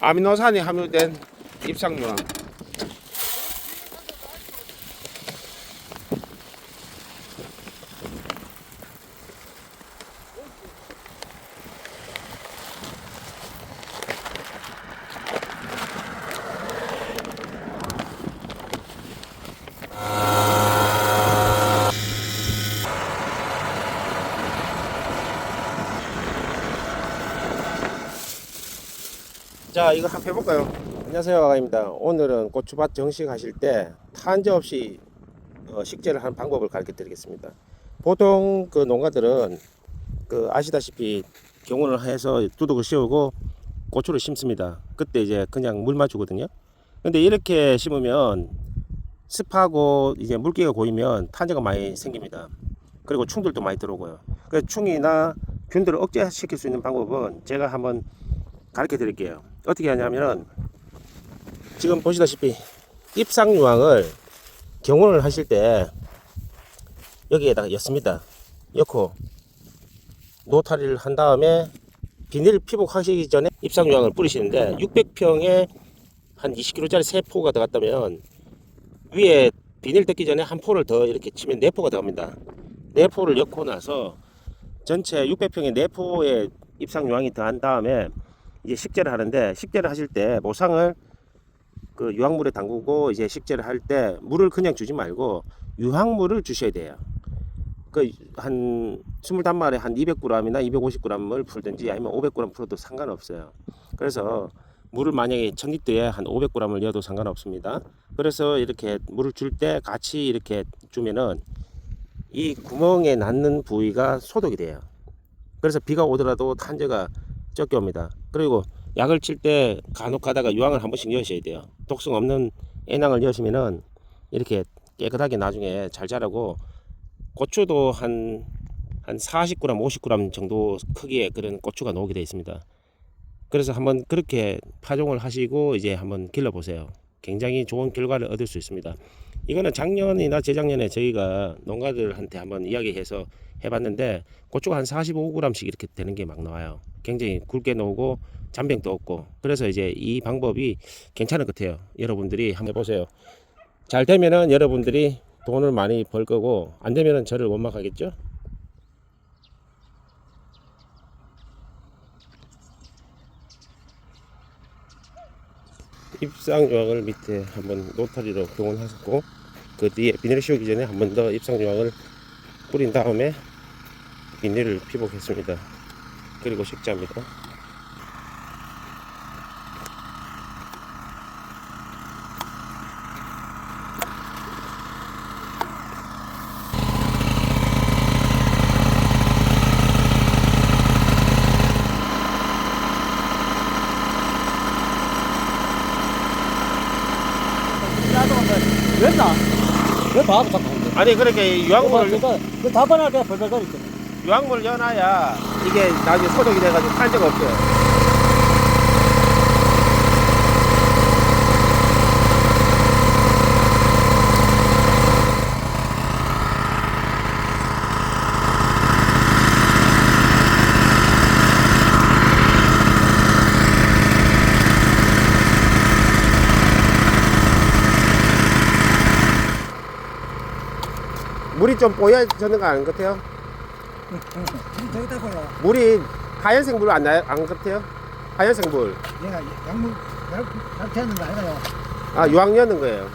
아미노산이 함유된 입상용. 자, 이거 한번 해볼까요? 안녕하세요, 아가입니다. 오늘은 고추밭 정식하실 때 탄저 없이 어, 식재를 하는 방법을 가르쳐 드리겠습니다. 보통 그 농가들은 그 아시다시피 경운을 해서 두둑을 씌우고 고추를 심습니다. 그때 이제 그냥 물 맞주거든요. 근데 이렇게 심으면 습하고 이제 물기가 고이면 탄저가 많이 생깁니다. 그리고 충들도 많이 들어오고요. 그래서 충이나 균들을 억제시킬 수 있는 방법은 제가 한번 가르쳐 드릴게요. 어떻게 하냐면은 지금 보시다시피 잎상 유황을 경운을 하실 때 여기에다가 였습니다. 엮고 노타리를 한 다음에 비닐 피복하시기 전에 잎상 유황을 뿌리시는데 600평에 한 20kg짜리 세 포가 들어갔다면 위에 비닐 뜯기 전에 한 포를 더 이렇게 치면 네 포가 들어갑니다. 네 포를 엮고 나서 전체 600평에 네 포의 잎상 유황이 더한 다음에 이제 식재를 하는데 식재를 하실 때 모상을 그 유황물에 담그고 이제 식재를 할 때 물을 그냥 주지 말고 유황물을 주셔야 돼요. 그한 21마리에 한 200g이나 250g을 풀든지 아니면 500g 풀어도 상관없어요. 그래서 물을 만약에 1000리터에 한 500g을 넣어도 상관없습니다. 그래서 이렇게 물을 줄 때 같이 이렇게 주면은 이 구멍에 낳는 부위가 소독이 돼요. 그래서 비가 오더라도 탄저가 적게 옵니다. 그리고 약을 칠 때 간혹 가다가 유황을 한 번씩 넣으셔야 돼요. 독성 없는 애낭을 넣으시면은 이렇게 깨끗하게 나중에 잘 자라고 고추도 한, 한 40g, 50g 정도 크기의 그런 고추가 나오게 되어 있습니다. 그래서 한번 그렇게 파종을 하시고 이제 한번 길러 보세요. 굉장히 좋은 결과를 얻을 수 있습니다. 이거는 작년이나 재작년에 저희가 농가들한테 한번 이야기해서 해봤는데 고추가 한 45g씩 이렇게 되는 게 막 나와요. 굉장히 굵게 나오고 잔병도 없고 그래서 이제 이 방법이 괜찮을 것 같아요. 여러분들이 한번 해보세요. 잘 되면은 여러분들이 돈을 많이 벌 거고 안 되면은 저를 원망하겠죠. 입상 요항을 밑에 한번 노타리로 교원하고 그 뒤에 비닐을 씌우기 전에 한 번 더 입상 요항을 뿌린 다음에 비닐을 피복했습니다. 그리고 식자입니다. 왜 나? 왜 봐도 하는데? 아니 그렇게 유황물을 그다 번할 때 벌벌거리죠. 유황물을 넣어놔야 이게 나중에 소독이 돼가지고 탄저가 없어요. 물이 좀 뽀여지는 거 아닌 것 같아요? 저기다 보여. 물이 하얀색 물안 나요? 안 같아요? 하얀색 물. 얘가 약물 약했는 거 아니가요? 아, 유황 넣는 거예요.